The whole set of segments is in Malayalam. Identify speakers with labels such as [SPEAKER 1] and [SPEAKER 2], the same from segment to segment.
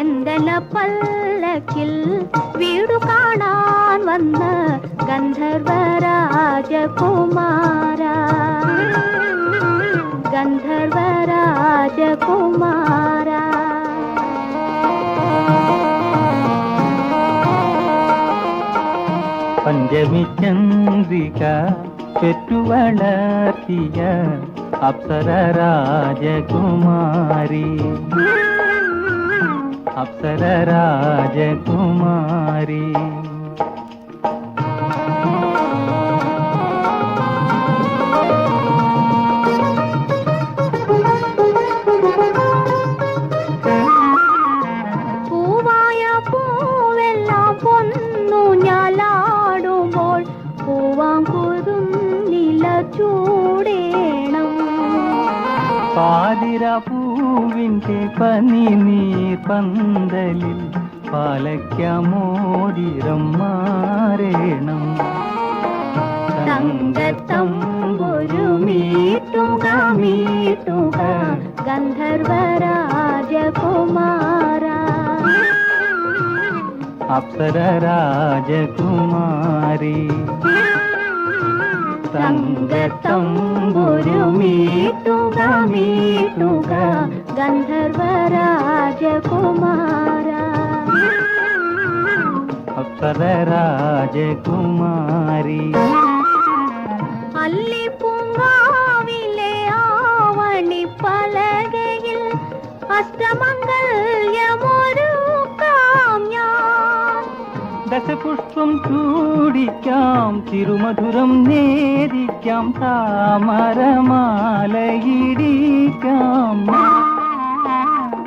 [SPEAKER 1] செந்தன பல்லக்கில் வீடு காணான் வந்த கந்தர்வராஜகுமாரா. கந்தர்வராஜகுமாரா.
[SPEAKER 2] பஞ்சமி சந்திகா பெற்று வளர்த்திய அப்சர ராஜகுமாரி अप्सरराजकुमारी
[SPEAKER 1] പാതിര പൂവിന്റെ പനി നീർ പന്തലിൽ പാലയ്ക്കമോതിരം മാറേണം
[SPEAKER 2] തങ്കത്തമ്പൊരു മീട്ടുക മീട്ടുക ഗന്ധർവരാജകുമാര.
[SPEAKER 1] അപ്സര രാജകുമാരി
[SPEAKER 2] തങ്കത്തമ്പൊരു മീട്ടുക മീട്ടുക ഗന്ധർവരാജകുമാര.
[SPEAKER 1] അപ്സര രാജകുമാരി
[SPEAKER 2] അല്ലിപ്പൂങ്കാവിലെ ആവണി പലകയിൽ അഷ്ടമംഗല്യമൊരു
[SPEAKER 1] ദശപുഷ്പം ചൂടിക്കാം തിരുമധുരം നേദിക്കാം താമരമാലയിടിക്കാം.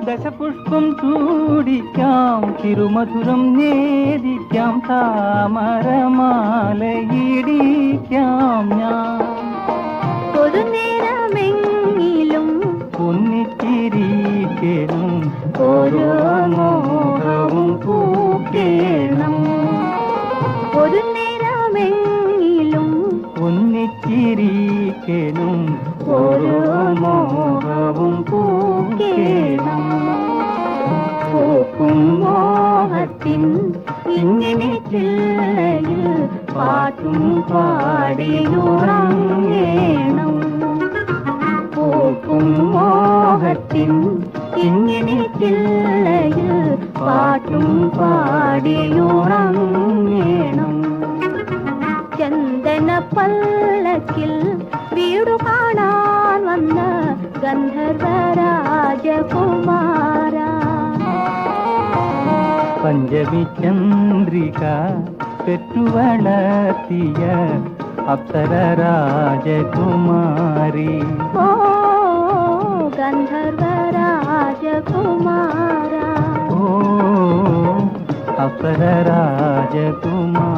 [SPEAKER 1] ദശപുഷ്പം ചൂടിക്കാം തിരുമധുരം നേദിക്കാം താമരമാലയിടിക്കാം. ഞാൻ
[SPEAKER 2] ഒരു നേരമെങ്കിലും
[SPEAKER 1] ഒന്നിച്ചിരിക്കണം ഓരോ ഒന്നിച്ചിരിക്കണം ഓരോ മോഹവും പൂക്കേണം പൂക്കും മോഹത്തിൻ ഇങ്ങനെ ചില്ലയിൽ പാട്ടും പാടിയുറങ്ങേണം പൂക്കും മോഹത്തിൻ ഇങ്ങനെ ചില്ലയിൽ പാട്ടും പാടിയുറങ്ങേണം ചന്ദന പല്ലക്കിൽ வீடு காணான் வந்த கந்தர்வராஜகுமாரா பஞ்சமி சந்திரிகா பெற்றுவளர்த்திய அப்சர ராஜகுமாரி
[SPEAKER 2] ஓ கந்தர்வராஜகுமாரா
[SPEAKER 1] ஓ அப்சர ராஜகுமாரி